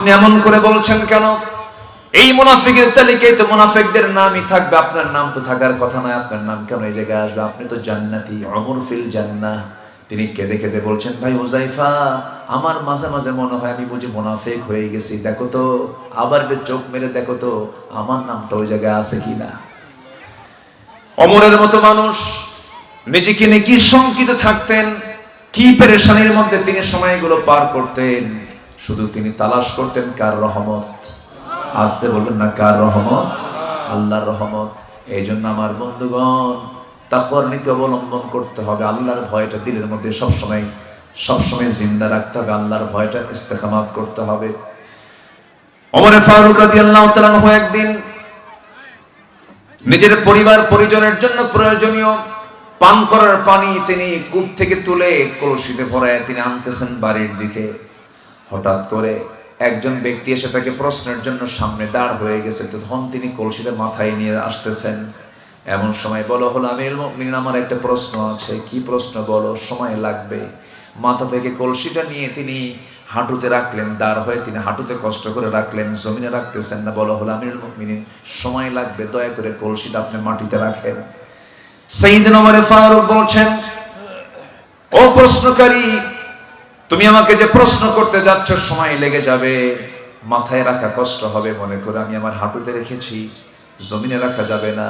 আপনি এমন করে বলছেন কেন? এই মুনাফিকের তালিকায় তো মুনাফিকদের নামই থাকবে, আপনার নাম তো থাকার কথা নয়, আপনার নাম কেন এই জায়গায় আসবে? আপনি তো জান্নাতি অমর ফিল জান্নাহ। তিনি কেঁদে কেঁদে বলছেন, ভাই হুজাইফা আমার মাঝে মাঝে মনে হয় আমি বুঝি মুনাফিক হয়ে গেছি। দেখো তো, আবার চোখ মেরে দেখো তো, আমার নামটা ওই জায়গায় আছে কিনা? অমরের মতো মানুষ, নিজেকে নিয়ে কি শঙ্কিত থাকতেন, কি পেরেশানির মধ্যে তিনি সময়গুলো পার করতেন। শুধু তিনি তালাশ করতেন কার রহমত? আসতে বলবেন না কার রহমত? আল্লাহর রহমত। এই জন্য আমার বন্ধুগণ, তাকওয়ার নীতি অবলম্বন করতে হবে। আল্লাহর ভয়টা দিলের মধ্যে সবসময় সবসময় জিন্দা রাখতে হবে। আল্লাহর ভয়টা ইস্তেকামাত করতে হবে। ওমরে ফারুক রাদিয়াল্লাহু তাআলা একদিন নিজের পরিবার, পরিজনের জন্য প্রয়োজনীয় পান করার পানি তিনি কূপ থেকে তুলে কলসিতে ভরায় তিনি আনতেছেন বাড়ির দিকে। হঠাৎ করে একজন ব্যক্তি এসে তাকে প্রশ্নের জন্য সামনে দাঁড় হয়ে গেছে। তখন তিনি কলসিটা মাথায় নিয়ে আসতেছেন। এমন সময় বলো, হলো আমির মুমিনিন, আমার একটা প্রশ্ন আছে। কি প্রশ্ন বলো? সময় লাগবে। মাথা থেকে কলসিটা নিয়ে তিনি হাঁটুতে রাখলেন, দাঁড় হয়ে তিনি হাঁটুতে কষ্ট করে রাখলেন, জমিনে রাখতেছেন না। বলো, হলো আমির মুমিনিন, সময় লাগবে, দয়া করে কলসিটা আপনি মাটিতে রাখেন। সেইদিন আমারে ফারুক বলছেন, ও প্রশ্নকারী তুমি আমাকে যে প্রশ্ন করতে যাচ্ছ, সময় লেগে যাবে। মাথায় রাখা কষ্ট হবে, মনে করে আমি আমার হাঁটুতে রেখেছি। জমিনে রাখা যাবে না।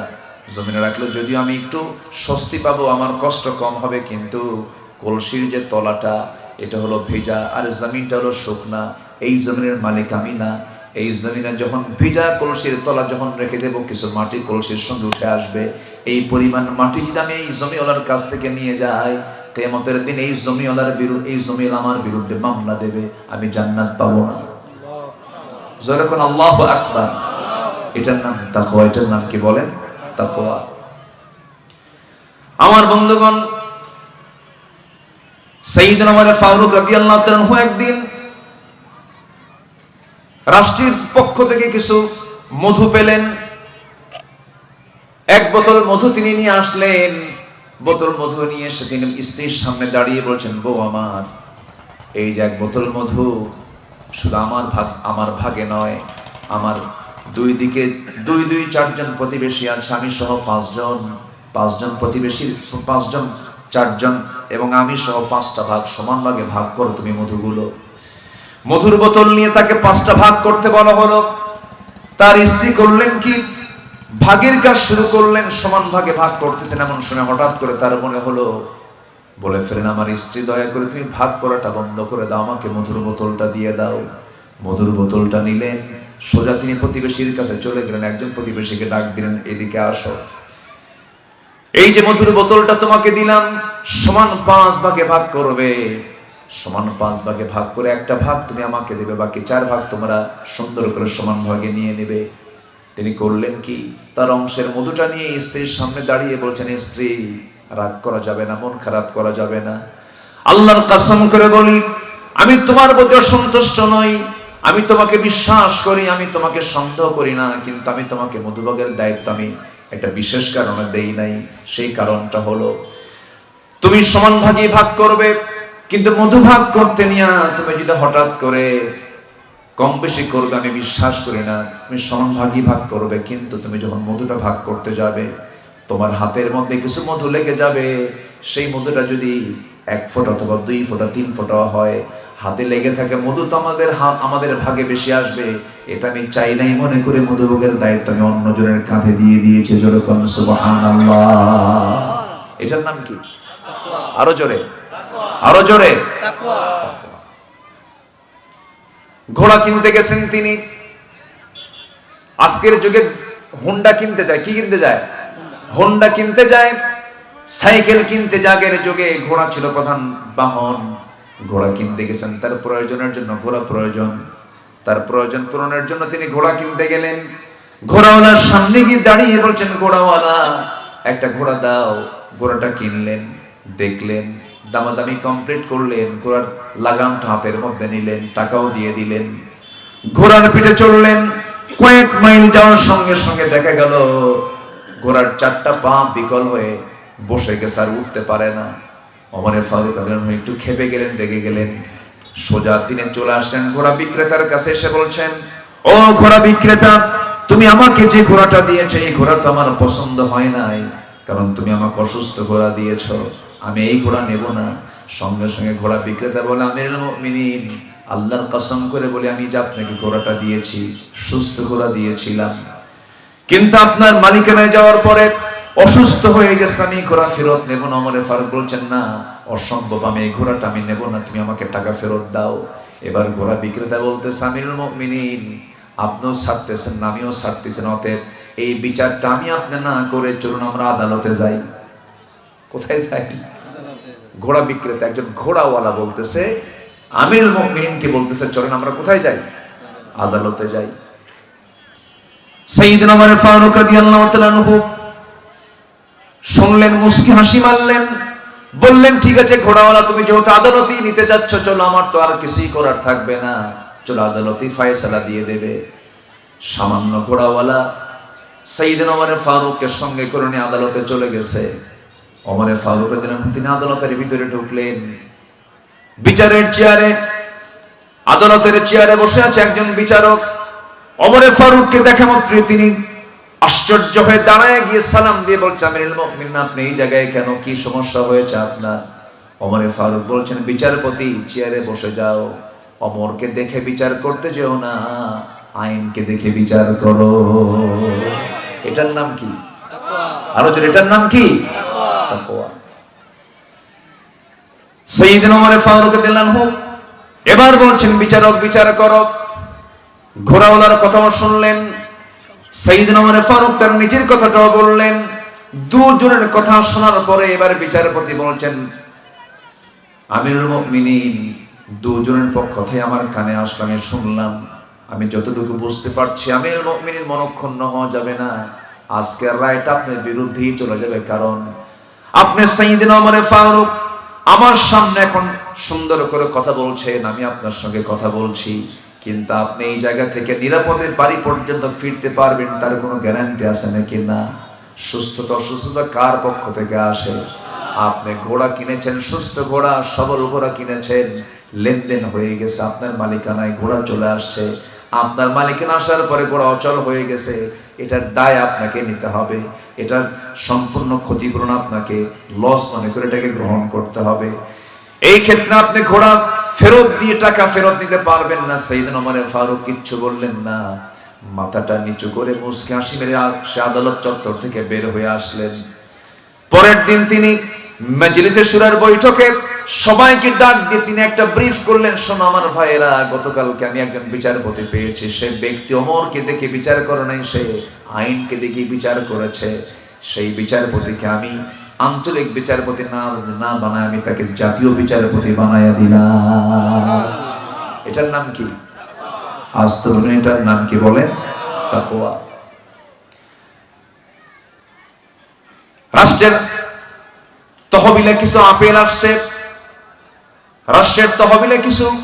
জমিনে রাখলে যদিও আমি একটু স্বস্তি পাবো, আমার কষ্ট কম হবে, কিন্তু কলসির যে তলাটা, এটা হলো ভেজা, আর জমিনটা হলো শুকনা। এই জমিনের মালিক আমি না। এই জমিনে যখন ভিজা কলসির তলা যখন রেখে দেবো, কিছু মাটি কলসির সঙ্গে উঠে আসবে। এই পরিমাণ মাটি যদি আমি এই জমিওয়ালার কাছ থেকে নিয়ে যাই কেমতের দিন এই জমিওয়ালার বিরুদ্ধে এই জমিওয়ালা আমার বিরুদ্ধে মামলা দেবে, আমি জান্নাত পাবো না। যখন আল্লাহ এটার নাম এটার নাম কি বলেন? আমার বন্ধুগণ ওমর ফারুক তাআলা একদিন রাষ্ট্রের পক্ষ থেকে কিছু মধু পেলেন। এক বোতল মধু তিনি নিয়ে আসলেন। বোতল মধু নিয়ে এসে তিনি স্ত্রীর সামনে দাঁড়িয়ে বলছেন, বউ আমার, এই যে এক বোতল মধু শুধু আমার ভাগ, আমার ভাগে নয়, আমার দুই দিকে, দুই দুই, চারজন প্রতিবেশী আর স্বামী সহ পাঁচজন পাঁচজন প্রতিবেশী, পাঁচজন, চারজন এবং আমি সহ পাঁচটা ভাগ সমান ভাগে ভাগ করো তুমি মধুগুলো। মধুর বোতল নিয়ে তাকে পাঁচটা ভাগ করতে বলা হলো। তার স্ত্রী করলেন কি? ভাগের কাজ শুরু করলেন, সমান ভাগে ভাগ করতেছেন এমন শুনে হঠাৎ করে তার মনে হলো, বলে ফেলেন আমার স্ত্রী, দয়া করে তুমি ভাগ করাটা বন্ধ করে দাও, আমাকে মধুর বোতলটা দিয়ে দাও। মধুর বোতলটা নিলেন, সোজা তিনি প্রতিবেশীর কাছে চলে গেলেন, একজন প্রতিবেশীকে ডাক দিলেন, এদিকে আসো। এই যে মধুর বোতলটা তোমাকে দিলাম, সমান পাঁচ ভাগে ভাগ করবে। সমান পাঁচ ভাগে ভাগ করে একটা ভাগ তুমি আমাকে দেবে, বাকি চার ভাগ তোমরা সুন্দর করে সমান ভাগে নিয়ে নেবে। তিনি করলেন কি? তার অংশের মধুটা নিয়ে স্ত্রীর সামনে দাঁড়িয়ে বলছেন স্ত্রী, রাগ করা যাবে না, মন খারাপ করা যাবে না। আল্লাহর কাসম করে বলি, আমি তোমার প্রতি অসন্তুষ্ট নই। আমি তোমাকে বিশ্বাস করি, আমি তোমাকে সন্দেহ করি না, কিন্তু আমি তোমাকে মধুভাগের দায়িত্ব আমি একটা বিশেষ কারণে দেই নাই। সেই কারণটা হলো, তুমি সমান ভাগে ভাগ করবে, কিন্তু মধু ভাগ করতে নিয়ে তুমি যদি হঠাৎ করে কম বেশি করবে, আমি বিশ্বাস করি না। তুমি সমান ভাগই ভাগ করবে, কিন্তু তুমি যখন মধুটা ভাগ করতে যাবে, তোমার হাতের মধ্যে কিছু মধু লেগে যাবে। সেই মধুটা যদি এক ফোঁটা অথবা দুই ফোঁটা, তিন ফোঁটা হয়, হাতে লেগে থাকে মধু তো আমাদের আমাদের ভাগে বেশি আসবে। এটা আমি চাই নাই মনে করে মধুভোগের দায়িত্ব আমি অন্যজনের কাঁধে দিয়ে দিয়েছি যেরকম এটার নাম কি? আরও জোরে। আরও জোরে। ঘোড়া কিনতে গেছেন তিনি। আজকের যুগে হোন্ডা কিনতে যায়, কি কিনতে যায়? হোন্ডা কিনতে যায়, সাইকেল কিনতে জাগের যুগে ঘোড়া ছিল প্রধান বাহন। ঘোড়া কিনতে গেছেন, তার প্রয়োজনের জন্য, ঘোড়া প্রয়োজন। তার প্রয়োজন পূরণের জন্য তিনি ঘোড়া কিনতে গেলেন। ঘোড়াওয়ালার সামনে গিয়ে দাঁড়িয়ে বলছেন, ঘোড়াওয়ালা, একটা ঘোড়া দাও। ঘোড়াটা কিনলেন, দেখলেন দামাদামি কমপ্লিট করলেন, ঘোড়ার লাগামটা হাতের মধ্যে নিলেন, টাকাও দিয়ে দিলেন। ঘোড়ার পিঠে চললেন কয়েক মাইল যাওয়ার সঙ্গে সঙ্গে দেখা গেল, ঘোড়ার চারটা পা বিকল হয়ে বসে গেছে আর উঠতে পারে না। অমরের ফারুক একটু খেপে গেলেন, রেগে গেলেন। সোজা তিনি চলে আসলেন, ঘোড়া বিক্রেতার কাছে এসে বলছেন, ও ঘোড়া বিক্রেতা, তুমি আমাকে যে ঘোড়াটা দিয়েছ, এই ঘোড়া তো আমার পছন্দ হয় নাই, কারণ তুমি আমাকে অসুস্থ ঘোড়া দিয়েছ। আমি এই ঘোড়া নেব না। সঙ্গে সঙ্গে ঘোড়া বিক্রেতা বলে আমিরুল মুমিনিন, আল্লাহর কসম করে বলে, আমি যে আপনাকে ঘোড়াটা দিয়েছি, সুস্থ ঘোড়া দিয়েছিলাম। কিন্তু আপনার মালিকানায় যাওয়ার পরে অসুস্থ হয়ে গেছে, আমি ঘোড়া ফেরত নেব না। আমার ফারুক বলছেন, না, অসম্ভব, আমি এই ঘোড়াটা আমি নেব না, তুমি আমাকে টাকা ফেরত দাও। এবার ঘোড়া বিক্রেতা বলতে সামিরুল মুমিনিন, আপনিও ছাড়তেছেন আমিও ছাড়তেছেন অতএব এই বিচারটা আমি আপনি না করে চলুন, আমরা আদালতে যাই। কোথায় যাই ঘোড়া বিক্রেতা, একজন ঘোড়াওয়ালা বলতেছে, আমিরুল মুমিনিনকে বলতেছে, চলেন আমরা কোথায় যাই? আদালতে যাই। ওমর ফারুক শুনলেন হাসি মারলেন, বললেন, ঠিক আছে ঘোড়াওয়ালা, তুমি যেহেতু আদালতেই নিতে যাচ্ছ, চলো, আমার তো আর কিছুই করার থাকবে না। চলো, আদালতেই ফায়সালা দিয়ে দেবে। সামান্য ঘোড়াওয়ালা সাইদিন ওমরের ফারুকের সঙ্গে করে আদালতে চলে গেছে। ওমরের ফারুক তিনি আদালতের ভিতরে ঢুকলেন। বিচারের চেয়ারে, আদালতের চেয়ারে বসে আছে একজন বিচারক। ওমরে ফারুককে দেখা মাত্রই তিনি আশ্চর্য হয়ে দাঁড়ায় গিয়ে সালাম দিয়ে বলছে, আমিরুল মুমিনিন, আপনি এই জায়গায় কেন? কি সমস্যা হয়েছে আপনার? ওমরে ফারুক বলছেন, বিচারপতি, চেয়ারে বসে যাও। অমরকে দেখে বিচার করতে যেও না, আইনকে দেখে বিচার করো। এটার নাম কি? আরও এটার নাম কি? তাকওয়া। আনহু এবার বলছেন, বিচারক বিচার করো কথাও শুনলেন। ফারুক তার নিজের কথাটাও বললেন। দুজনের কথা শোনার পরে এবার বিচারপতি বলছেন, আমিরুল দুজনের পক্ষ থেকে আমার কানে আসলো, আমি শুনলাম। আমি যতটুকু বুঝতে পারছি, আমিরুল মুমিনিন মনক্ষুণ্ণ হওয়া যাবে না। আজকের রায়টা আপনার বিরুদ্ধেই চলে যাবে, কারণ আপনি সাইয়্যিদিন ওমর ফারুক, আমার সামনে এখন সুন্দর করে কথা বলছেন, আমি আপনার সঙ্গে কথা বলছি, কিন্তু আপনি এই জায়গা থেকে নিরাপদে বাড়ি পর্যন্ত ফিরতে পারবেন, তার কোনো গ্যারান্টি আছে নাকি না? সুস্থতা অসুস্থতা কার পক্ষ থেকে আসে? আপনি ঘোড়া কিনেছেন, সুস্থ ঘোড়া, সবল ঘোড়া কিনেছেন, লেনদেন হয়ে গেছে, আপনার মালিকানায় ঘোড়া চলে আসছে আপনার মালিকানা আসার পরে ঘোড়া অচল হয়ে গেছে, এটার দায় আপনাকে নিতে হবে, এটার সম্পূর্ণ ক্ষতিপূরণ আপনাকে লস মনে করে এটাকে গ্রহণ করতে হবে। এই ক্ষেত্রে আপনি ঘোড়া ফেরত দিয়ে টাকা ফেরত নিতে পারবেন না সেইদিন আমার ফারুক কিচ্ছু বললেন না। মাথাটা নিচু করে মুসকে হাসি মেরে সে আদালত চত্বর থেকে বের হয়ে আসলেন। পরের দিন তিনি মজলিসে সুরার বৈঠকে সবাইকে ডাক দিয়ে তিনি একটা ব্রিফ করলেন, শোনো আমার ভাইয়েরা, গতকালকে আমি একজন বিচারপতি পেয়েছি। সে ব্যক্তি অমরকে দেখে বিচার করে নাই, সে আইনকে দেখে বিচার করেছে। সেই বিচারপতিকে আমি আঞ্চলিক বিচারপতি না না বানায় আমি তাকে জাতীয় বিচারপতি বানায়া দিলাম। এটার নাম কি? আজ তরুণ এটার নাম কি বলেন তাকওয়া। রাষ্ট্রের তহবিলে কিছু আপেল আসছে। রাষ্ট্রের তহবিলে কিছু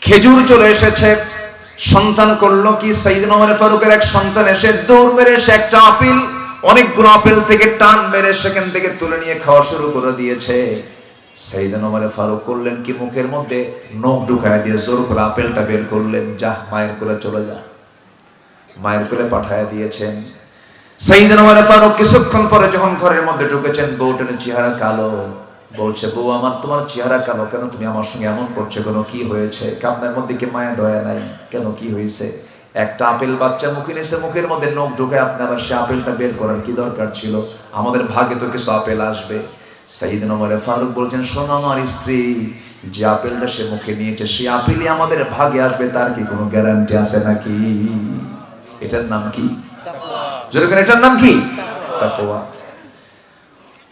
খেজুর চলে এসেছে। সন্তান করল কি? সাইদিন ওমর ফারুকের এক সন্তান এসে দৌড় মেরে এসে একটা আপেল, অনেকগুলো আপেল থেকে টান মেরে সেখান থেকে তুলে নিয়ে খাওয়া শুরু করে দিয়েছে। সাইদিন ওমর ফারুক করলেন কি? মুখের মধ্যে নখ ঢুকায় দিয়ে জোর করে আপেলটা বের করলেন। যা, মায়ের করে চলে যা। মায়ের কোলে পাঠায় দিয়েছেন। সাইদিন ওমর ফারুক কিছুক্ষণ পরে যখন ঘরের মধ্যে ঢুকেছেন, বউটার চেহারা কালো। বলছে বউ আমার তোমার চেহারা কালো কেন তুমি আমার সঙ্গে এমন করছ? কেন কি হয়েছে? আপনার মধ্যে কি মায়া দয়া নাই? কেন কি হয়েছে? একটা আপেল বাচ্চা মুখে নিয়েছে মুখের মধ্যে নখ ঢুকে আপনি আবার সে আপেলটা বের করার কি দরকার ছিল? আমাদের ভাগে তো কিছু আপেল আসবে। সাইদিন ওমরে ফারুক বলছেন শোনো আমার স্ত্রী যে আপেলটা সে মুখে নিয়েছে সেই আপেলই আমাদের ভাগে আসবে তার কি কোনো গ্যারান্টি আছে নাকি? এটার নাম কি? যেরকম এটার নাম কি? তাকওয়া।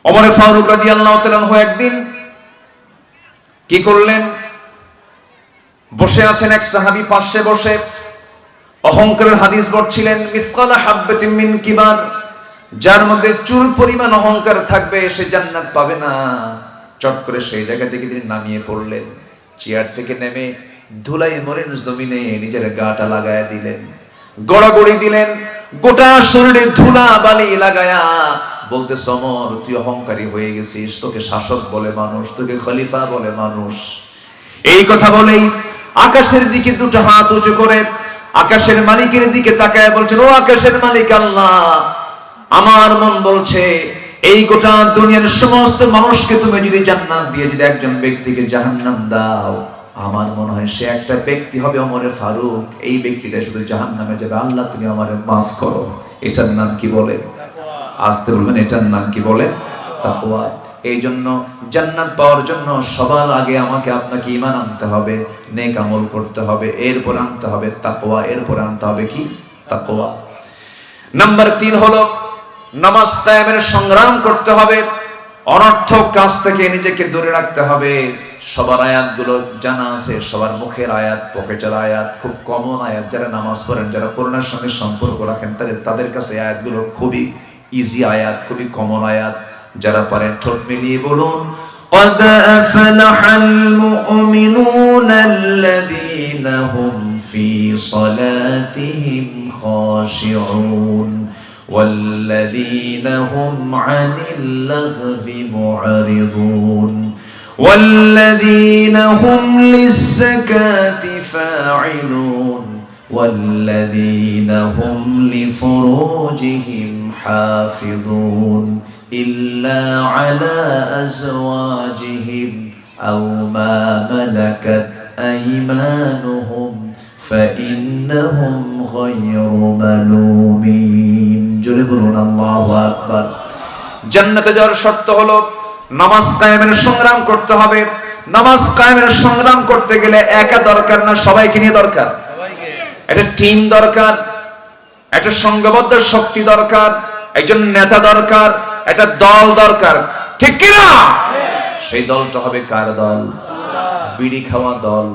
ওমর ফারুক তাআলা আনহু একদিন কি করলেন? বসে আছেন এক সাহাবী, পাশে বসে অহংকারের হাদিস পড়ছিলেন মিসকালা হাববাতিন মিন কিবার যার মধ্যে চুল পরিমাণ অহংকার থাকবে, সে জান্নাত পাবে না। চট করে সেই জায়গা থেকে তিনি নামিয়ে পড়লেন, চেয়ার থেকে নেমে ধুলাই মরেন জমিনে নিজের গাটা লাগায় দিলেন, গড়াগড়ি দিলেন, গোটা শরীরে ধুলা বালি লাগায়া বলতে, সমর, তুই অহংকারী হয়ে গেছিস, তোকে শাসক বলে মানুষ, তোকে খলিফা বলে মানুষ। এই কথা বলেই আকাশের দিকে দুটো হাত উঁচু করে আকাশের মালিকের দিকে তাকায়, বলছেন, ও আকাশের মালিক আল্লাহ, আমার মন বলছে, এই গোটা দুনিয়ার সমস্ত মানুষকে তুমি যদি জান্নাত দিয়ে যদি একজন ব্যক্তিকে জাহান্নাম দাও, আমার মনে হয় সে একটা ব্যক্তি হবে অমরে ফারুক। এই ব্যক্তিটা শুধু জাহান্নামে যাবে। আল্লাহ, তুমি আমারে মাফ করো। এটার নাম কি বলে? আসতে বলবেন এটার নাম কি বলে? তাকওয়া। এই জন্য জান্নাত পাওয়ার জন্য সবার আগে আমাকে আপনাকে ইমান আনতে হবে, নেক আমল করতে হবে, এরপর আনতে হবে তাকওয়া, এরপর আনতে হবে কি? তাকওয়া। নাম্বার তিন হলো, নামাজ টাইমের সংগ্রাম করতে হবে, অনর্থক কাজ থেকে নিজেকে দূরে রাখতে হবে। সবার আয়াতগুলো জানা আছে, সবার মুখের আয়াত, পকেটের আয়াত, খুব কমন আয়াত। যারা নামাজ পড়েন, যারা করোনার সঙ্গে সম্পর্ক রাখেন, তাদের তাদের কাছে আয়াতগুলো খুবই ইজি আয়াত খুবই কমন আয়াত যারা পারেন ঠোঁট মিলিয়ে বলুন قد أفلح المؤمنون الذين هم في صلاتهم خاشعون والذين هم عن اللغو معرضون والذين هم للزكاة فاعلون والذين هم لفروجهم حافظون إلا على أزواجهم أو ما ملكت أيمانهم فإنهم غير ملومين جربون الله أكبر জান্নাতে যাওয়ার শর্ত হলো নামাজ কায়েমের সংগ্রাম করতে হবে নামাজ কায়েমের সংগ্রাম করতে গেলে একা দরকার না সবাইকে নিয়ে দরকার একটা টিম দরকার একটা সংঘবদ্ধ শক্তি দরকার একজন নেতা দরকার, একটা দল দরকার। ঠিক কিনা? সেই দলটা হবে কার দল? বিড়ি খাওয়া দল,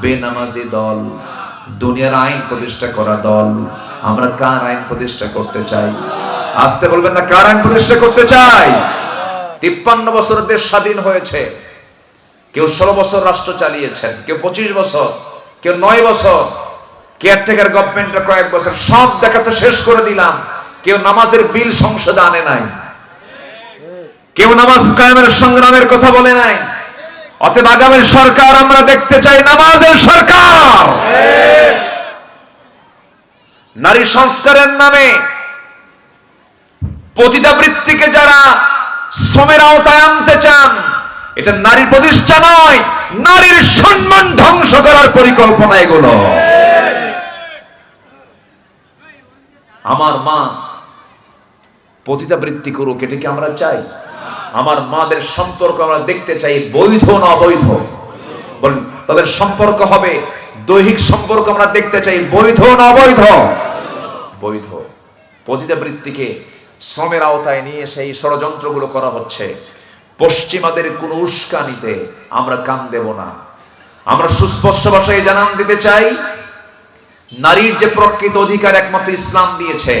বেনামাজি দল, দুনিয়ার আইন প্রতিষ্ঠা করা দল। আমরা কার আইন প্রতিষ্ঠা করতে চাই? আসতে বলবেন না, কার আইন প্রতিষ্ঠা করতে চাই? তিপ্পান্ন বছর দেশ স্বাধীন হয়েছে। কেউ ষোলো বছর রাষ্ট্র চালিয়েছেন, কেউ পঁচিশ বছর, কেউ নয় বছর। কেয়ারটেকার গভর্নমেন্টটা কয়েক বছর, সব দেখা তো শেষ করে দিলাম। কেউ নামাজের বিল সংসদে আনে নাই। কেউ নামাজ কায়েমের সংগ্রামের কথা বলে নাই। অতএব আগামের সরকার আমরা দেখতে চাই নামাজের সরকার। নারী সংস্কারের নামে পতিতাবৃত্তিকে যারা শ্রমের আওতায় আনতে চান, এটা নারী প্রতিষ্ঠা নয়, নারীর সম্মান ধ্বংস করার পরিকল্পনা এগুলো। আমার মা পতিতাবৃত্তি করুক, এটা কি আমরা চাই? আমার মাদের সম্পর্ক আমরা দেখতে চাই, বৈধ না অবৈধ? বলেন, তাদের সম্পর্ক হবে, দৈহিক সম্পর্ক আমরা দেখতে চাই, বৈধ না অবৈধ? বৈধ। পতিতাবৃত্তিকে শ্রমের আওতায় নিয়ে সেই ষড়যন্ত্রগুলো করা হচ্ছে। পশ্চিমাদের কোন উস্কানিতে আমরা কান দেব না। আমরা সুস্পষ্ট ভাষায় জানান দিতে চাই নারীর যে প্রকৃত অধিকার একমাত্র ইসলাম দিয়েছে,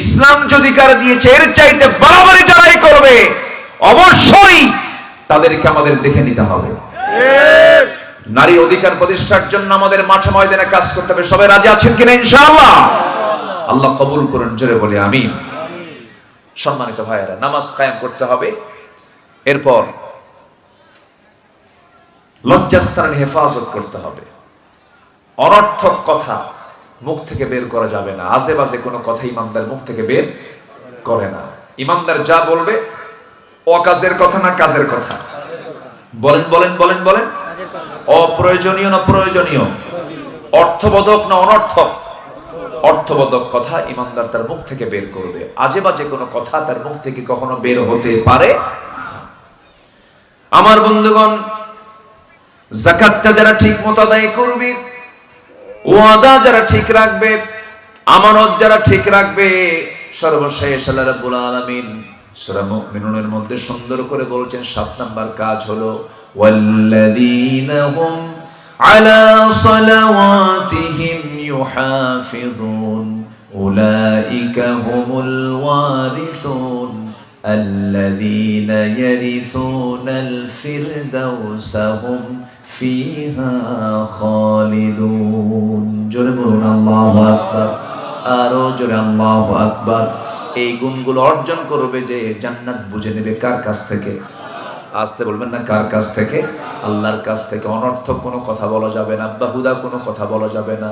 ইসলাম যে অধিকার দিয়েছে, এর চাইতে বাড়াবাড়ি যারাই করবে, অবশ্যই তাদেরকে আমাদের দেখে নিতে হবে। নারী অধিকার প্রতিষ্ঠার জন্য আমাদের মাঠে ময়দানে কাজ করতে হবে। সবাই রাজি আছেন কিনা, ইনশাআল্লাহ? আল্লাহ কবুল করুন, জোরে বলে আমি সম্মানিত ভাইয়েরা, নামাজ কায়েম করতে হবে। এরপর লজ্জাস্থানের হেফাজত করতে হবে। অনর্থক কথা মুখ থেকে বের করা যাবে না। আজে বাজে কোনো কথা ইমানদার মুখ থেকে বের করে না। ইমানদার যা বলবে অকাজের কথা না কাজের কথা? বলেন বলেন বলেন বলেন। অপ্রয়োজনীয় না প্রয়োজনীয়? অর্থবোধক না অনর্থক? অর্থবোধক কথা ইমানদার তার মুখ থেকে বের করবে। আজে বাজে কোনো কথা তার মুখ থেকে কখনো বের হতে পারে? আমার বন্ধুগণ জাকাতটা যারা ঠিক মতো আদায় করবে ওয়াদা যারা ঠিক রাখবে আমানত যারা ঠিক রাখবে সর্বশেষ আল্লাহ রাব্বুল আলামিন সূরা মুমিনুনের মধ্যে সুন্দর করে বলছেন সাত নাম্বার কাজ হলো ওয়াল্লাযীনা হুম আলা সালাওয়াতিহিম ইউহাফিজুন উলাইকা হুমুল ওয়ারিসুন الذين يرثون الفردوس هم فيها خالدون জোরে বলুন আল্লাহু আকবার আরো জোরে আল্লাহু আকবার এই গুণগুলো অর্জন করবে যে জান্নাত বুঝে নেবে কার কাছ থেকে আসতে বলবেন না কার কাছ থেকে আল্লাহর কাছ থেকে অনর্থক কোনো কথা বলা যাবে না বাহুদা কোনো কথা বলা যাবে না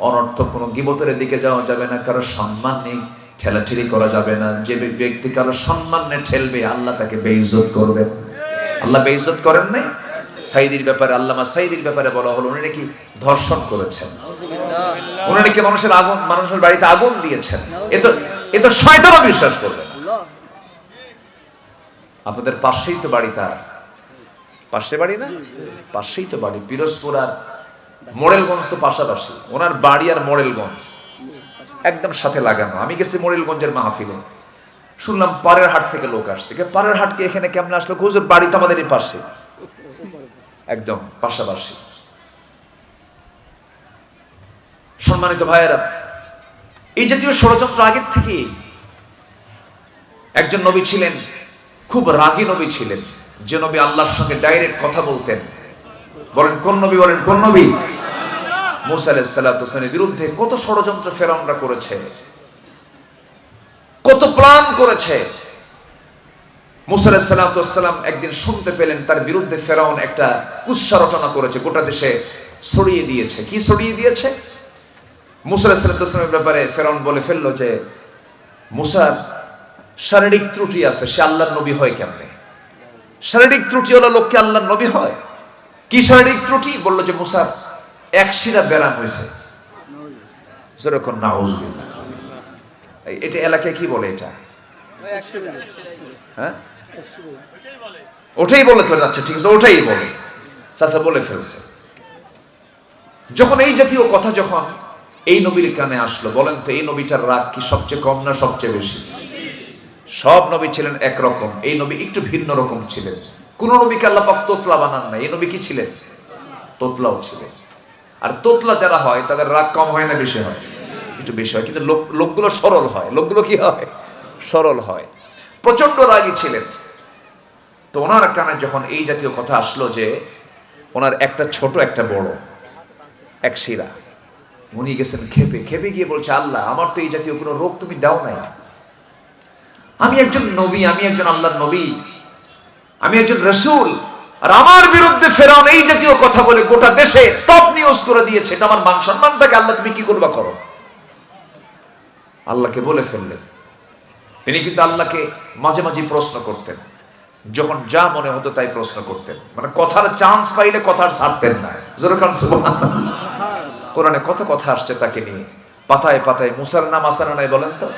অনর্থক কোনো গিবতের দিকে যাওয়া যাবে না কারো সম্মান নেই ঠেলাঠেলি করা যাবে না যে ব্যক্তি কারো সম্মান নিয়ে ঠেলবে আল্লাহ তাকে বেইজ্জত করবে আল্লাহ বেইজ্জত করেন নাই সাইদির ব্যাপারে, আল্লামা সাইদির ব্যাপারে বলা হলো, উনি নাকি ধর্ষণ করেছেন। উনি নাকি মানুষের আগুন, মানুষের বাড়িতে আগুন দিয়েছেন। এ তো এ তো শয়তানও বিশ্বাস করবে আপনাদের পাশেই তো বাড়ি তার। পাশে বাড়ি না? পাশেই তো বাড়ি। পিরোজপুর আর মোড়েলগঞ্জ তো পাশাপাশি। ওনার বাড়ি আর মোড়েলগঞ্জ একদম সাথে লাগানো। আমি গেছি মোড়েলগঞ্জের মাহফিলে। শুনলাম পাড়ের হাট থেকে লোক আসছে। পাড়ের হাটকে এখানে কেমন আসলো? হুজুর বাড়ি তো আমাদেরই পাশে। একদম পাশাপাশি। সম্মানিত ভাইয়েরা, এই জাতীয় ষড়যন্ত্র আগের থেকেই একজন নবী ছিলেন, খুব রাগী নবী ছিলেন। যে নবী আল্লাহর সঙ্গে ডাইরেক্ট কথা বলতেন। বলেন, কোন নবী, বলেন, কোন নবী? মুসা বিরুদ্ধে কত ষড়যন্ত্র ফেরাউনরা করেছে, কত প্ল্যান করেছে। মুসা আলাইসাল্লাম একদিন শুনতে পেলেন তার বিরুদ্ধে ফেরাউন একটা কুৎসা রচনা করেছে গোটা দেশে ছড়িয়ে দিয়েছে। কি ছড়িয়ে দিয়েছে? মুসা আলাইসাল্লামের ব্যাপারে ফেরাউন বলে ফেলল যে মুসার শারীরিক ত্রুটি আছে সে আল্লাহর নবী হয় কেমনে? শারীরিক ত্রুটি হলো লোককে আল্লাহর নবী হয়। কি শারীরিক ত্রুটি? বলল যে মুসার এক শিরা ব্যারাম হয়েছে। যেরকম এটা এলাকায় কি বলে এটা? হ্যাঁ? ওটাই বলে তো যাচ্ছে, ঠিক আছে ওটাই বলে। চাচা বলে ফেলছে। যখন এই জাতীয় কথা যখন এই নবীর কানে আসলো, বলেন তো, এই নবীটার রাগ কি সবচেয়ে কম না সবচেয়ে বেশি? সব নবী ছিলেন একরকম, এই নবী একটু ভিন্ন রকম ছিলেন। কোন নবীকে আল্লাহ পাক তোতলা বানান না এই নবী কি ছিলেন? তোতলাও ছিলেন। আর তোতলা যারা হয়, তাদের রাগ কম হয় না বেশি হয়? একটু বেশি হয়, কিন্তু লোক লোকগুলো সরল হয়। লোকগুলো কি হয়? সরল হয়। প্রচণ্ড রাগী ছিলেন। তো ওনার কানে যখন এই জাতীয় কথা আসলো যে ওনার একটা ছোট, একটা বড়, এক শিরা, উনি গেছেন খেপে খেপে গিয়ে বলছে, আল্লাহ, আমার তো এই জাতীয় কোনো রোগ তুমি দাও নাই। আমি একজন নবী, আমি একজন আল্লাহর নবী, আমি একজন রসুল, আর আমার বিরুদ্ধে ফেরাউন এই জাতীয় কথা বলে গোটা দেশে টপ নিউজ করে দিয়েছে। এটা আমার মান সম্মানটাকে, আল্লাহ, তুমি কি করবা করো? আল্লাহকে বলে ফেললেন। তিনি কিন্তু আল্লাহকে মাঝে মাঝে প্রশ্ন করতেন যখন যা মনে হতো তাই প্রশ্ন করতেন। মানে কথার চান্স পাইলে কথার ছাড়তেন না। কোরআনে কত কথা আসছে তাকে নিয়ে। পাতায় পাতায় মুসার নাম আসানা নাই বলেন তো?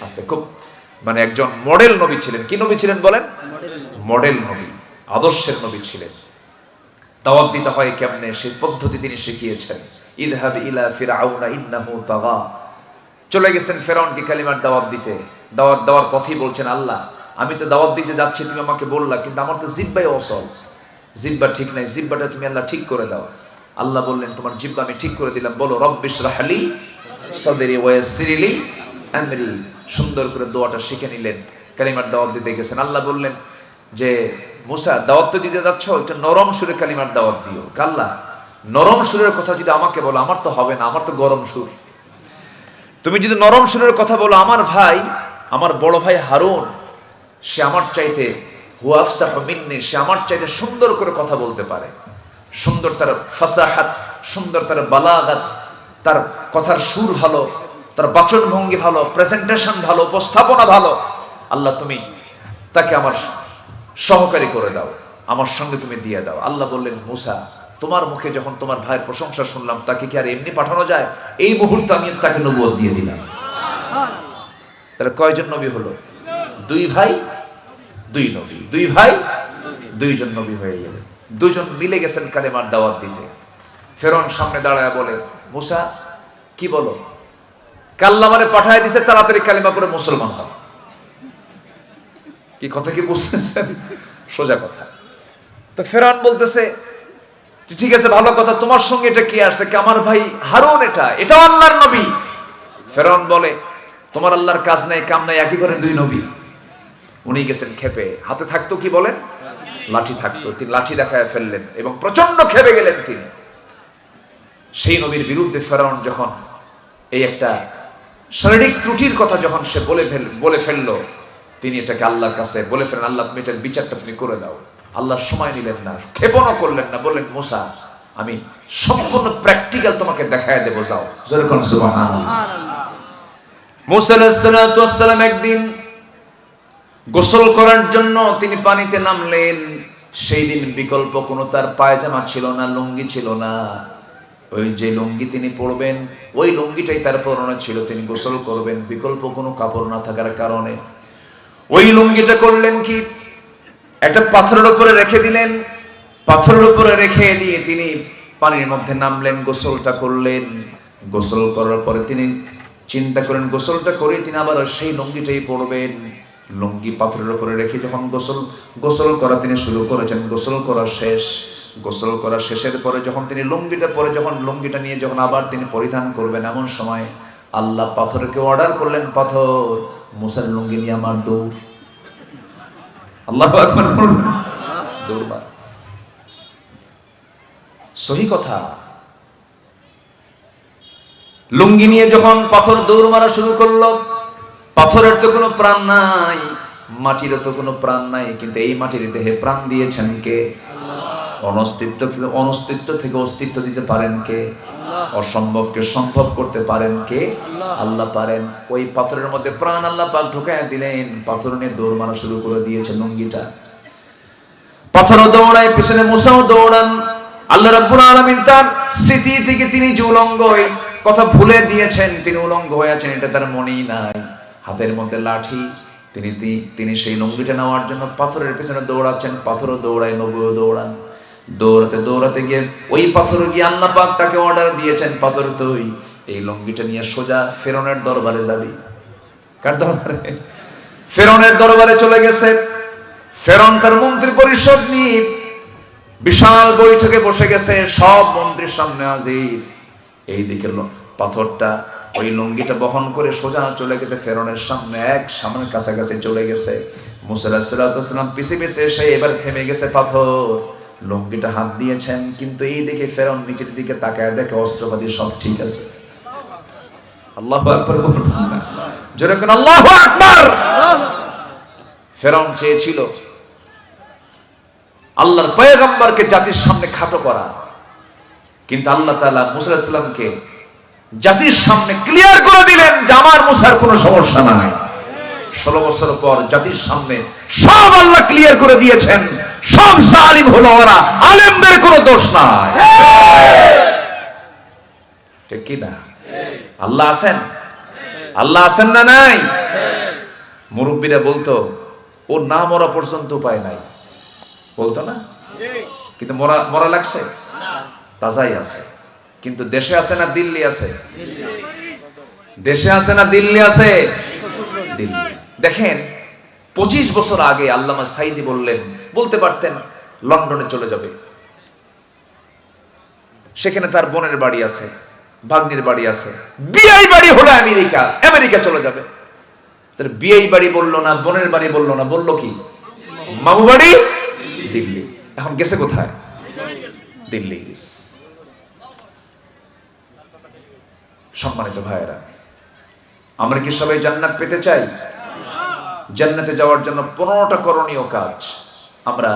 আছে খুব। মানে একজন মডেল নবী ছিলেন। কি নবী ছিলেন বলেন? মডেল নবী। আদর্শের নবী ছিলেন। দাওয়াত দিতে হয় কেমনে? সেই পদ্ধতি তিনি শিখিয়েছেন। ইদহাব ইলা ফিরাউনা ইন্নাহু তাগা। চলে গেছেন ফেরাউনকে কালিমার দাওয়াত দিতে। দাওয়াত দেওয়ার পথেই বলছেন, আল্লাহ আমি তো দাওয়াত দিতে যাচ্ছি, তুমি আমাকে বললা, কিন্তু আমার তো জিব্বাই অসল। জিব্বা ঠিক নাই জিব্বাটা তুমি আল্লাহ ঠিক করে দাও। আল্লাহ বললেন, তোমার জিব্বা আমি ঠিক করে দিলাম। বলো রব্বিশ রাহালি সদরি ওয়াসিরিলি আমরি। সুন্দর করে দোয়াটা শিখে নিলেন, কালিমার দাওয়াত দিতে গেছেন। আল্লাহ বললেন যে, মুসা, দাওয়াত দিতে যাচ্ছ, একটা নরম সুরে কালিমার দাওয়াত দিও। কাল্লা, নরম সুরের কথা যদি আমাকে বলো, আমার তো হবে না, আমার তো গরম সুর। তুমি যদি নরম সুরের কথা বলো, আমার ভাই, আমার বড় ভাই হারুন সে আমার চাইতে হুয়াফসাহ মিন্নি সে আমার চাইতে সুন্দর করে কথা বলতে পারে। সুন্দর তার ফাসাহাত সুন্দর তার বালাগাত তার কথার সুর ভালো তার বাচন ভঙ্গি ভালো প্রেজেন্টেশন ভালো উপস্থাপনা ভালো। আল্লাহ তুমি তাকে আমার সহকারী করে দাও আমার সঙ্গে তুমি দিয়ে দাও। আল্লাহ বললেন মুসা তোমার মুখে যখন তোমার ভাইয়ের প্রশংসা শুনলাম তাকে কি আর এমনি পাঠানো যায়? এই মুহূর্তে আমি তাকে নবুয়ত দিয়ে দিলাম। তাহলে কয়জন নবী হলো? দুই ভাই? দুই নবী। দুই ভাই, দুইজন নবী হয়ে গেলেন দুজন মিলে গেছেন কালেমার দাওয়াত দিতে। ফেরন সামনে দাঁড়ায় বলে, মুসা, কি বলো? কাল্লা মানে পাঠায় দিছে, তাড়াতাড়ি কালিমা পরে মুসলমান হন কি কথা কি বুঝতেছেন? সোজা কথা। তো ফেরান বলতেছে ঠিক আছে, ভালো কথা, তোমার সঙ্গে এটা কি আসছে? আমার ভাই হারুন এটা? এটাও আল্লাহর নবী? ফেরাউন বলে, তোমার আল্লাহর কাজ নাই, কাম নাই, একই করে দুই নবী। উনি গেছেন খেপে। হাতে থাকতো কি বলেন? লাঠি থাকতো। তিনি লাঠি দেখায় ফেললেন এবং প্রচণ্ড খেপে গেলেন তিনি। সেই নবীর বিরুদ্ধে ফেরাউন যখন এই একটা শারীরিক ত্রুটির কথা যখন সে বলে ফেল বলে ফেলল তিনি এটাকে আল্লাহর কাছে বলে ফেলেন আল্লাহ তুমি এটার বিচারটা তুমি করে দাও। আল্লাহ সময় নিলেন না ক্ষেপণও করলেন না। বললেন মোসা আমি সম্পূর্ণ প্র্যাকটিক্যাল তোমাকে দেখায় দেবো যাও। যেরকম মুসা একদিন গোসল করার জন্য তিনি পানিতে নামলেন। সেই দিন বিকল্প কোনো তার পায়জামা ছিল না, লুঙ্গি ছিল না। ওই যে লুঙ্গি তিনি পরবেন, ওই লুঙ্গিটাই তার পরনে ছিল। তিনি গোসল করবেন, বিকল্প কোনো কাপড় না থাকার কারণে। ওই লুঙ্গিটা করলেন কি? একটা পাথরের উপরে রেখে দিলেন। পাথরের উপরে রেখে দিয়ে তিনি পানির মধ্যে নামলেন, গোসলটা করলেন। গোসল করার পরে তিনি চিন্তা করেন, গোসলটা করে তিনি আবার সেই লুঙ্গিটাই পরবেন। লুঙ্গি পাথরের উপরে রেখে যখন গোসল গোসল করা তিনি শুরু করেছেন, গোসল করা শেষ। গোসল করা শেষের পরে যখন তিনি লুঙ্গিটা পরে যখন লুঙ্গিটা নিয়ে যখন আবার তিনি পরিধান করবেন এমন সময় আল্লাহ পাথরকে অর্ডার করলেন, পাথর, মুসার লুঙ্গি নিয়ে আমার দৌড়। আল্লাহ বলুন। সহি কথা। লুঙ্গি নিয়ে যখন পাথর দৌড় মারা শুরু করল পাথরের তো কোনো প্রাণ নাই মাটিরও তো কোনো প্রাণ নাই কিন্তু এই মাটির দেহে প্রাণ দিয়েছেন কে? অনস্তিত্ব অনস্তিত্ব থেকে অস্তিত্ব দিতে পারেন কে? অসম্ভবকে সম্ভব করতে পারেন কে? আল্লাহ। পারেন। ওই পাথরের মধ্যে প্রাণ আল্লাহ পাক ঢুকায় দিলেন। পাথর নিয়ে দৌড় মারা শুরু করে দিয়েছে লুঙ্গিটা। পাথরও দৌড়ায় পিছনে মুসাও দৌড়ান। আল্লাহ রাব্বুল আলামিন তার স্মৃতি থেকে তিনি যে উলঙ্গ কথা ভুলে দিয়েছেন তিনি উলঙ্গ হয়ে আছেন এটা তার মনেই নাই। হাতের মধ্যে লাঠি, তিনি তিনি সেই লুঙ্গিটা নেওয়ার জন্য পাথরের পেছনে দৌড়াচ্ছেন, পাথরও দৌড়ায়, নবুও দৌড়ান। দৌড়াতে দৌড়াতে গিয়ে ওই পাথর গিয়ে আল্লাহ পাক তাকে অর্ডার দিয়েছেন, পাথর তুই। এই লুঙ্গিটা নিয়ে সোজা ফেরনের দরবারে যাবি। কার দরবারে? ফেরনের দরবারে চলে গেছে। ফেরন তার মন্ত্রী পরিষদ নিয়ে বিশাল বৈঠকে বসে গেছে, সব মন্ত্রীর সামনে হাজির। এই দিকে পাথরটা ওই লুঙ্গিটা বহন করে সোজা চলে গেছে ফেরনের সামনে, এক সামনের কাছাকাছি চলে গেছে। মুসাল্লাহাম পিছে পিছে এসে এবার থেমে গেছে পাথর। লুঙ্গিটা হাত দিয়েছেন, কিন্তু এই দিকে ফেরন নিচের দিকে তাকায় দেখে অস্ত্রপাতি সব ঠিক আছে। আল্লাহ কোন আল্লাহ আকবর। ফেরন চেয়েছিল আল্লাহর পয়গম্বরকে জাতির সামনে খাটো করা। কিন্তু আল্লাহ তাআলা মুসা আলাইহিস সালামকে জাতির সামনে ক্লিয়ার করে দিলেন যে আমার মুসার কোনো সমস্যা নাই। ষোলো বছর পর জাতির সামনে সব আল্লাহ ক্লিয়ার করে দিয়েছেন, সব জালিম হলো ওরা, আলেমদের কোনো দোষ নাই। না? আল্লাহ আছেন? আল্লাহ আছেন না নাই? মুরব্বীরা বলতো ও না মরা পর্যন্ত উপায় নাই। বলতো না? কিন্তু মরা মরা লাগছে? তাজাই আছে। কিন্তু দেশে আছে না দিল্লি আছে? দেশে আছে না দিল্লি আছে? দিল্লি। দেখেন, পঁচিশ বছর আগে আল্লামা সাইদি বললেন, বলতে পারতেন, লন্ডনে চলে যাবে। সেখানে তার বোনের বাড়ি আছে, ভাগ্নির বাড়ি আছে। বিআই বাড়ি হলো আমেরিকা আমেরিকা চলে যাবে। তাহলে বিআই বাড়ি বলল না, বোনের বাড়ি বলল না, বলল কি? মামু বাড়ি? দিল্লি। এখন গেছে কোথায়? দিল্লি গেছে। সম্মানিত ভাইয়েরা, আমরা কি সবাই জান্নাত পেতে চাই? জান্নাতে যাওয়ার জন্য পনেরোটা করণীয় কাজ আমরা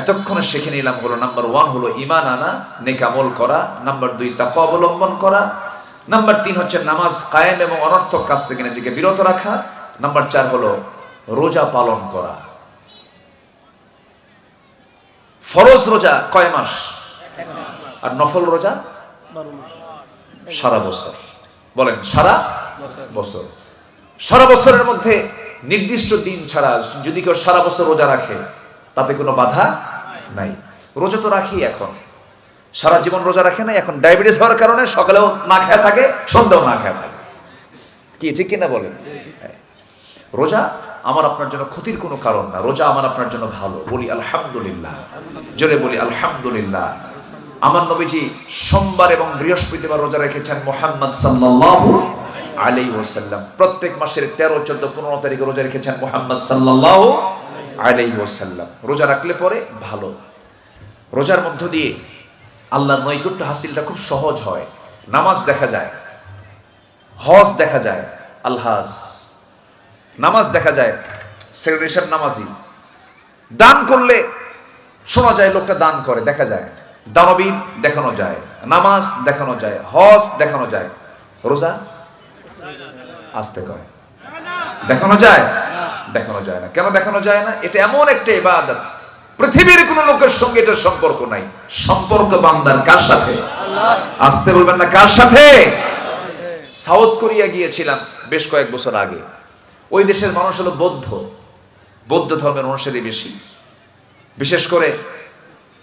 এতক্ষণে শিখে নিলাম হলো নাম্বার ওয়ান হলো ইমান আনা নেকামল করা, নাম্বার দুই তাকে অবলম্বন করা, নাম্বার তিন হচ্ছে নামাজ কায়েম এবং অনর্থক কাজ থেকে নিজেকে বিরত রাখা, নাম্বার চার হলো রোজা পালন করা। ফরজ রোজা কয় মাস? আর নফল রোজা? সারা বছর। বলেন, সারা বছর। সারা বছরের মধ্যে নির্দিষ্ট দিন ছাড়া যদি কেউ সারা বছর রোজা রাখে, তাতে কোনো বাধা নাই। রোজা তো রাখি এখন। সারা জীবন রোজা রাখে না এখন ডায়াবেটিস হওয়ার কারণে সকালেও না খেয়ে থাকে, সন্ধ্যাও না খেয়ে থাকে। কি, ঠিক কিনা বলেন? হ্যাঁ। রোজা আমার আপনার জন্য ক্ষতির কোনো কারণ না। রোজা আমার আপনার জন্য ভালো। বলি আলহামদুলিল্লাহ। জোরে বলি আলহামদুলিল্লাহ। আমার নবীজি সোমবার এবং বৃহস্পতিবার রোজা রেখেছেন মোহাম্মদ সাল্লাল্লাহু আলাইহি ওয়াসাল্লাম। প্রত্যেক মাসের তেরো, চোদ্দ, পনেরো তারিখে রোজা রেখেছেন মোহাম্মদ সাল্লাল্লাহু আলাইহি ওয়াসাল্লাম। রোজা রাখলে পরে ভালো। রোজার মধ্য দিয়ে আল্লাহ নৈকট্য হাসিলটা খুব সহজ হয়। নামাজ দেখা যায়, হজ দেখা যায় আলহাজ নামাজ দেখা যায় সেগ্রেশন নামাজি। দান করলে শোনা যায় লোকটা দান করে, দেখা যায়। দানবীর দেখানো যায়, নামাজ দেখানো যায়, হজ দেখানো যায়। রোজা? আসতে কয়। দেখানো যায়? দেখানো যায় না। কেন দেখানো যায় না? এটা এমন একটা ইবাদত। পৃথিবীর কোন লোকের সঙ্গে এটার সম্পর্ক নাই। সম্পর্ক বান্দার কার সাথে? আসতে বলবেন না, কার সাথে? সাউথ কোরিয়া গিয়েছিলাম বেশ কয়েক বছর আগে। ওই দেশের মানুষ হলো বৌদ্ধ। বৌদ্ধ ধর্মের অনুসারী বেশি। বিশেষ করে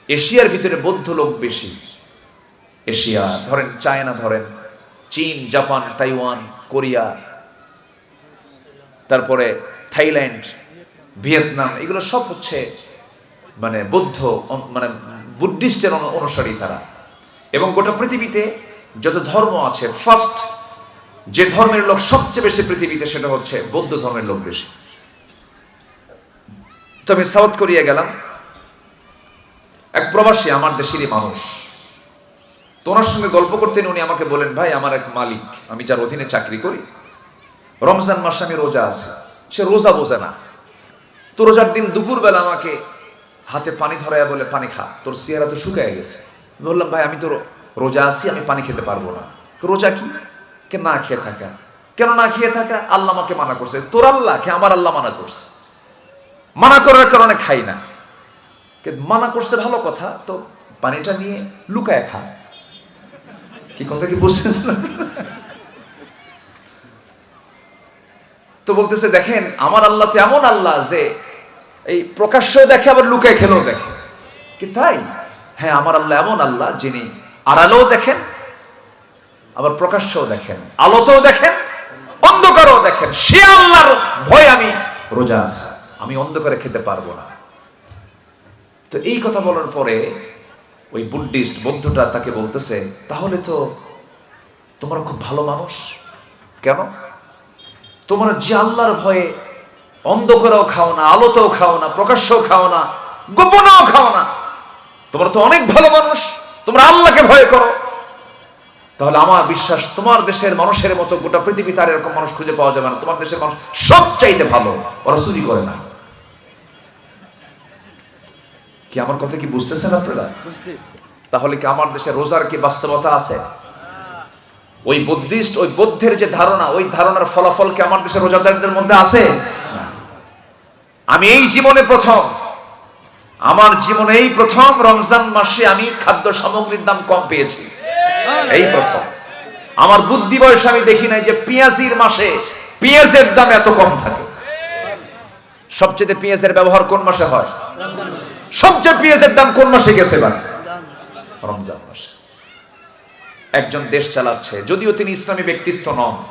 এশিয়ার ভিতরে বৌদ্ধ লোক বেশি। এশিয়া, ধরেন চায়না, ধরেন চীন, জাপান, তাইওয়ান, কোরিয়া, তারপরে থাইল্যান্ড, ভিয়েতনাম, এগুলো সব হচ্ছে মানে বৌদ্ধ মানে বুদ্ধিস্টের অনুসারী তারা। এবং গোটা পৃথিবীতে যত ধর্ম আছে ফার্স্ট যে ধর্মের লোক সবচেয়ে বেশি পৃথিবীতে সেটা হচ্ছে বৌদ্ধ ধর্মের লোক বেশি। তবে সাউথ কোরিয়া গেলাম এক প্রবাসী আমার দেশেরই মানুষ। তো ওনার সঙ্গে গল্প করতেন উনি আমাকে বলেন, ভাই, আমার এক মালিক, আমি যার অধীনে চাকরি করি। রমজান মাসে আমি রোজা আছে। সে রোজা বোঝে না। তো রোজার দিন দুপুরবেলা আমাকে হাতে পানি ধরাইয়া বলে, পানি খা, তোর চেহারা তো শুকায় গেছে। বললাম, ভাই, আমি তো রোজা আছি, আমি পানি খেতে পারব না। রোজা কি? কে না খেয়ে থাকা? কেন না খেয়ে থাকা? আল্লাহ আমাকে মানা করছে। তোর আল্লাহ, কে আমার আল্লাহ মানা করছে। মানা করার কারণে খাই না। মানা করছে ভালো কথা, তো পানিটা নিয়ে লুকায় খা। কি কথা কি বুঝছেন তো বলতেছে, দেখেন, আমার আল্লাহ তো এমন আল্লাহ যে এই প্রকাশ্য দেখে, আবার লুকায় খেলেও দেখে। কি তাই? হ্যাঁ আমার আল্লাহ এমন আল্লাহ যিনি আড়ালেও দেখেন, আবার প্রকাশ্যও দেখেন, আলোতেও দেখেন, অন্ধকারও দেখেন। সে আল্লাহর ভয় আমি রোজা আছি, আমি অন্ধকারে খেতে পারব না। তো এই কথা বলার পরে ওই বুদ্ধিস্ট বন্ধুটা তাকে বলতেছে, তাহলে তো তোমরা খুব ভালো মানুষ। কেন? তোমরা যে আল্লাহর ভয়ে অন্ধকারেও খাও না, আলোতেও খাও না, প্রকাশ্যও খাও না, গোপনেও খাও না তোমরা তো অনেক ভালো মানুষ। তোমরা আল্লাহকে ভয় করো। তাহলে আমার বিশ্বাস, তোমার দেশের মানুষের মতো গোটা পৃথিবী তার এরকম মানুষ খুঁজে পাওয়া যাবে না। তোমার দেশের মানুষ সব চাইতে ভালো, ওরা চুরি করে না। কি আমার কথা কি বুঝতেছেন আপনারা? তাহলে কি আমার দেশে রোজার কি বাস্তবতা আছে? ওই বুদ্ধিস্ট ওই বৌদ্ধের যে ধারণা ওই ধারণার ফলাফল কি আমার দেশের রোজাদারদের মধ্যে আছে? আমি এই জীবনে প্রথম। আমার জীবনে এই প্রথম রমজান মাসে আমি খাদ্য সামগ্রীর দাম কম পেয়েছি। এই প্রথম। আমার বুদ্ধি বয়সে আমি দেখি নাই যে পেঁয়াজির মাসে পেঁয়াজের দাম এত কম থাকে। সবচেয়ে পেঁয়াজের ব্যবহার কোন মাসে হয়? সবচেয়ে পেঁয়াজের দাম কোন মাসে গেছে এবার? রমজান মাসে। একজন দেশ চালাচ্ছে, যদিও তিনি ইসলামী ব্যক্তিত্ব নন।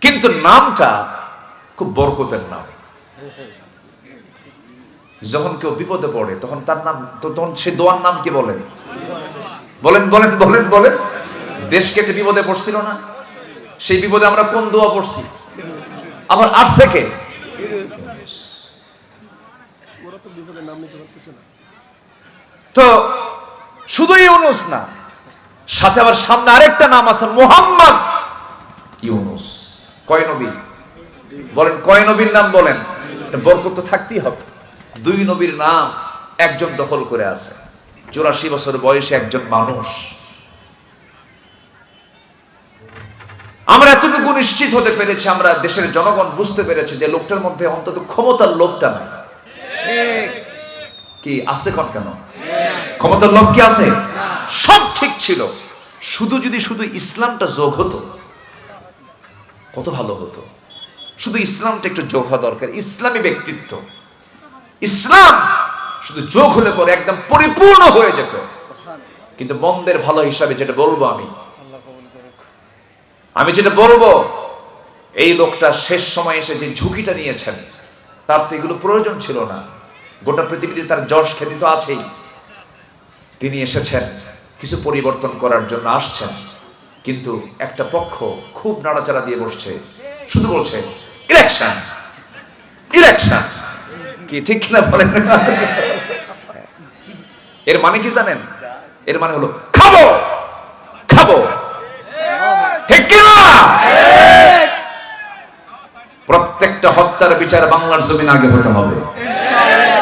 কিন্তু নামটা খুব বরকতের নাম। যখন কেউ বিপদে পড়ে, তখন তার নাম তখন সে দোয়ার নাম কি বলেন? বলেন বলেন বলেন বলেন। দেশ কেটে বিপদে পড়ছিল না? সেই বিপদে আমরা কোন দোয়া পড়ছি? আবার আসছে কে? নাম নিতে পারতেছে না। তো শুধু ইউনুস না সাথে আবার সামনে আরেকটা নাম আছে মোহাম্মদ ইউনুস। কয় নবী? বলেন কয় নবীর নাম বলেন? বরকত তো থাকতেই হবে। দুই নবীর নাম একজন দখল করে আছে। চুরাশি বছর বয়সে একজন মানুষ। আমরা এতটুকু নিশ্চিত হতে পেরেছি আমরা দেশের জনগণ বুঝতে পেরেছে যে লোকটার মধ্যে অন্তত ক্ষমতার লোভটা নাই। কি, আসতে কন কেন? ক্ষমতার লোভ কি আছে? সব ঠিক ছিল। শুধু যদি শুধু ইসলামটা যোগ হতো, কত ভালো হতো। শুধু ইসলামটা একটু যোগ হওয়া দরকার, ইসলামী ব্যক্তিত্ব। ইসলাম শুধু যোগ হলে পরে একদম পরিপূর্ণ হয়ে যেত। কিন্তু মন্দের ভালো হিসাবে যেটা বলব আমি আমি যেটা বলব, এই লোকটা শেষ সময় এসে যে ঝুঁকিটা নিয়েছেন, তার তো এগুলো প্রয়োজন ছিল না। গোটা পৃথিবীতে তার যশ খ্যাতি তো আছেই। তিনি এসেছেন, কিছু পরিবর্তন করার জন্য আসছেন, কিন্তু একটা পক্ষ খুব নাড়াচাড়া দিয়ে বসছে। শুধু বলছে, ইলেকশন! ইলেকশন! কি, ঠিক কিনা বলেন? এর মানে কি জানেন? এর মানে হলো, খাব! খাব! ঠিক কিনা? প্রত্যেকটা হত্যার বিচার বাংলার জমিন আগে হতে হবে।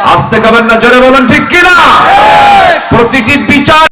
আসতে খাবেন না জোরে বলেন ঠিক কিনা? প্রতিটি বিচার